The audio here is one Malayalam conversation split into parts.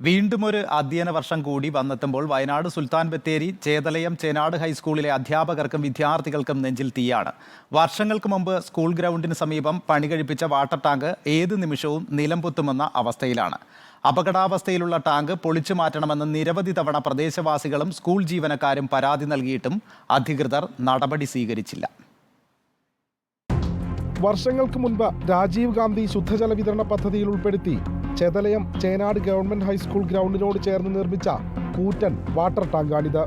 വീണ്ടും ഒരു അധ്യയന വർഷം കൂടി വന്നെത്തുമ്പോൾ വയനാട് സുൽത്താൻ ബത്തേരി ചേതലയം ചേനാട് ഹൈസ്കൂളിലെ അധ്യാപകർക്കും വിദ്യാർത്ഥികൾക്കും നെഞ്ചിൽ തീയാണ്. വർഷങ്ങൾക്ക് മുമ്പ് സ്കൂൾ ഗ്രൗണ്ടിന് സമീപം പണി കഴിപ്പിച്ച വാട്ടർ ടാങ്ക് ഏത് നിമിഷവും നിലംപൊത്തുമെന്ന അവസ്ഥയിലാണ്. അപകടാവസ്ഥയിലുള്ള ടാങ്ക് പൊളിച്ചു മാറ്റണമെന്ന് നിരവധി തവണ പ്രദേശവാസികളും സ്കൂൾ ജീവനക്കാരും പരാതി നൽകിയിട്ടും അധികൃതർ നടപടി സ്വീകരിച്ചില്ല. വർഷങ്ങൾക്ക് മുൻപ് രാജീവ് ഗാന്ധി ശുദ്ധജല വിതരണ പദ്ധതിയിൽ ഉൾപ്പെടുത്തി Chethalayam Chenad government high school ഗ്രൗണ്ടിനോട് ചേർന്ന് നിർമ്മിച്ച കൂറ്റൻ വാട്ടർ ടാങ്കാണിത്.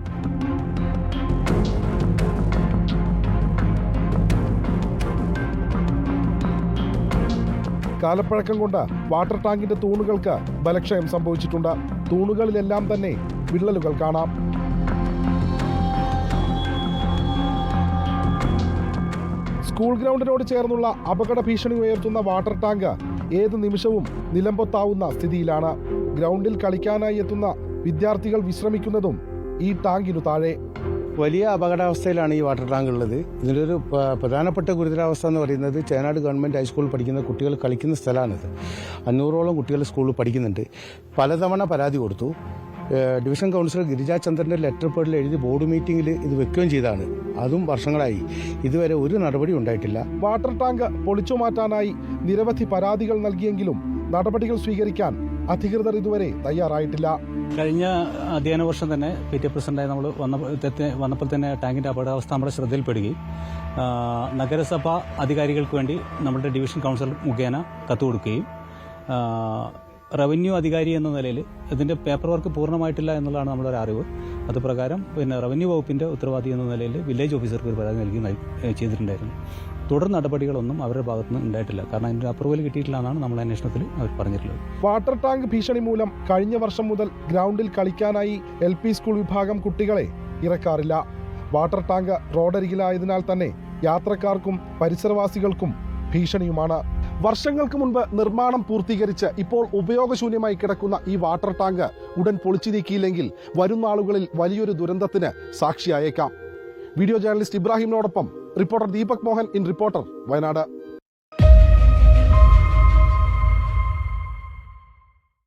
കാലപ്പഴക്കം കൊണ്ട് വാട്ടർ ടാങ്കിന്റെ തൂണുകൾക്ക് ബലക്ഷയം സംഭവിച്ചിട്ടുണ്ട്. തൂണുകളിലെല്ലാം തന്നെ വിള്ളലുകൾ കാണാം. സ്കൂൾ ഗ്രൗണ്ടിനോട് ചേർന്നുള്ള അപകട ഭീഷണി ഉയർത്തുന്ന വാട്ടർ ടാങ്ക് ഏത് നിമിഷവും നിലമ്പൊത്താവുന്ന സ്ഥിതിയിലാണ്. ഗ്രൗണ്ടിൽ കളിക്കാനായി എത്തുന്ന വിദ്യാർത്ഥികൾ വിശ്രമിക്കുന്നതും ഈ ടാങ്കിനു താഴെ. വലിയ അപകടാവസ്ഥയിലാണ് ഈ വാട്ടർ ടാങ്ക് ഉള്ളത്. ഇതിന്റെ ഒരു പ്രധാനപ്പെട്ട ഗുരുതരാവസ്ഥ എന്ന് പറയുന്നത് ചേനാട് ഗവൺമെന്റ് ഹൈസ്കൂളിൽ പഠിക്കുന്ന കുട്ടികൾ കളിക്കുന്ന സ്ഥലമാണിത്. അഞ്ഞൂറോളം കുട്ടികൾ സ്കൂളിൽ പഠിക്കുന്നുണ്ട്. പലതവണ പരാതി കൊടുത്തു. ഡിവിഷൻ കൗൺസിലർ ഗിരിജാചന്ദ്രന്റെ ലെറ്റർ പേഡിൽ എഴുതി ബോർഡ് മീറ്റിംഗിൽ ഇത് വെക്കുകയും ചെയ്താണ് അതും വർഷങ്ങളായി. ഇതുവരെ ഒരു നടപടി ഉണ്ടായിട്ടില്ല. വാട്ടർ ടാങ്ക് പൊളിച്ചു മാറ്റാനായി നിരവധി പരാതികൾ നൽകിയെങ്കിലും നടപടികൾ സ്വീകരിക്കാൻ അധികൃതർ ഇതുവരെ തയ്യാറായിട്ടില്ല. കഴിഞ്ഞ അധ്യയന വർഷം തന്നെ പി ടി പ്രസിഡന്റായി നമ്മൾ വന്നപ്പോൾ തെ- വന്നപ്പോൾ തന്നെ ടാങ്കിന്റെ അപകടാവസ്ഥ നമ്മുടെ ശ്രദ്ധയിൽപ്പെടുകയും നഗരസഭാ നഗരസഭ അധികാരികൾക്ക് വേണ്ടി നമ്മുടെ ഡിവിഷൻ കൗൺസിലർ മുഖേന കത്ത് കൊടുക്കുകയും ആ, റവന്യൂ അധികാരി എന്ന നിലയിൽ ഇതിന്റെ പേപ്പർ വർക്ക് പൂർണമായിട്ടില്ല എന്നുള്ളതാണ് നമ്മുടെ ഒരു അറിവ്. അത് പ്രകാരം പിന്നെ റവന്യൂ വകുപ്പിന്റെ ഉത്തരവാദി എന്ന നിലയിൽ വില്ലേജ് ഓഫീസർക്ക് ഒരു പരാതി നൽകി ചെയ്തിട്ടുണ്ടായിരുന്നു. തുടർ നടപടികളൊന്നും അവരുടെ ഭാഗത്തുനിന്ന് ഉണ്ടായിട്ടില്ല. കാരണം അതിന്റെ അപ്രൂവൽ കിട്ടിയിട്ടില്ല എന്നാണ് നമ്മൾ അന്വേഷണത്തിൽ അവർ പറഞ്ഞിട്ടുള്ളത്. വാട്ടർ ടാങ്ക് ഭീഷണി മൂലം കഴിഞ്ഞ വർഷം മുതൽ ഗ്രൗണ്ടിൽ കളിക്കാനായി എൽ സ്കൂൾ വിഭാഗം കുട്ടികളെ ഇറക്കാറില്ല. വാട്ടർ ടാങ്ക് റോഡരികിലായതിനാൽ തന്നെ യാത്രക്കാർക്കും പരിസരവാസികൾക്കും ഭീഷണിയുമാണ്. വർഷങ്ങൾക്ക് മുൻപ് നിർമ്മാണം പൂർത്തീകരിച്ച് ഇപ്പോൾ ഉപയോഗശൂന്യമായി കിടക്കുന്ന ഈ വാട്ടർ ടാങ്ക് ഉടൻ പൊളിച്ചു നീക്കിയില്ലെങ്കിൽ വരും നാളുകളിൽ വലിയൊരു ദുരന്തത്തിന് സാക്ഷിയായേക്കാം. Video journalist ഇബ്രാഹിമിനോടൊപ്പം reporter Deepak Mohan in reporter Wayanad.